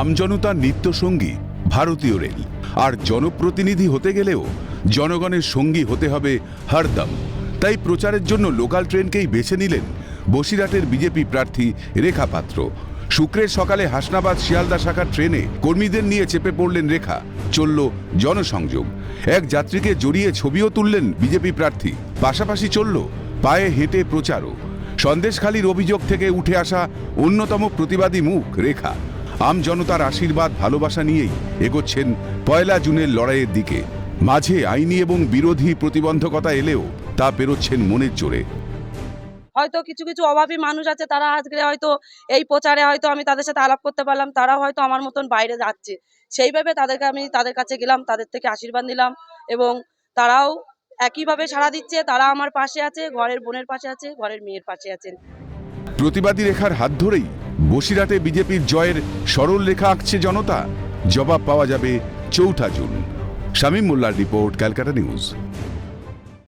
আমজনতার নিত্যসঙ্গী, ভারতীয় রেল। আর জনপ্রতিনিধি হতে গেলেও জনগণের সঙ্গী হতে হবে হরদম। তাই প্রচারের জন্য লোকাল ট্রেনকেই বেছে নিলেন বসিরহাটের বিজেপি প্রার্থী রেখা পাত্র। শুক্রের সকালে হাসনাবাদ শিয়ালদা শাখার ট্রেনে কর্মীদের নিয়ে চেপে পড়লেন রেখা। চলল জনসংযোগ। এক যাত্রীকে জড়িয়ে ছবিও তুললেন বিজেপি প্রার্থী। পাশাপাশি চলল পায়ে হেঁটে প্রচারও। সন্দেশখালীর অভিযোগ থেকে উঠে আসা অন্যতম প্রতিবাদী মুখ রেখা। আম জনতার আশীর্বাদ ভালোবাসা নিয়েই এগোচ্ছেন পয়লা জুনের লড়াইয়ের দিকে। মাঝে আইনি এবং বিরোধী প্রতিবন্ধকতা এলেও তা পেরোচ্ছেন মনের জোরে। হয়তো কিছু কিছু অভাবী মানুষ আছে তারা আজকে হয়তো এই প্রচারে হয়তো আমি তাদের সাথে আলাপ করতে পারলাম তারাও হয়তো আমার মতন বাইরে যাচ্ছে। সেইভাবে তাদেরকে আমি তাদের কাছে গেলাম তাদের থেকে আশীর্বাদ নিলাম এবং তারাও একইভাবে সাড়া দিচ্ছে তারা আমার পাশে আছে ঘরের বোনের পাশে আছে ঘরের মেয়ের পাশে আছেন। প্রতিবাদী রেখার হাত ধরেই বসিরহাটে বিজেপির জয়ের সরল রেখা আঁকছে জনতা। জবাব পাওয়া যাবে চৌঠা জুন। শামীম মোল্লার রিপোর্ট, ক্যালকাটা নিউজ।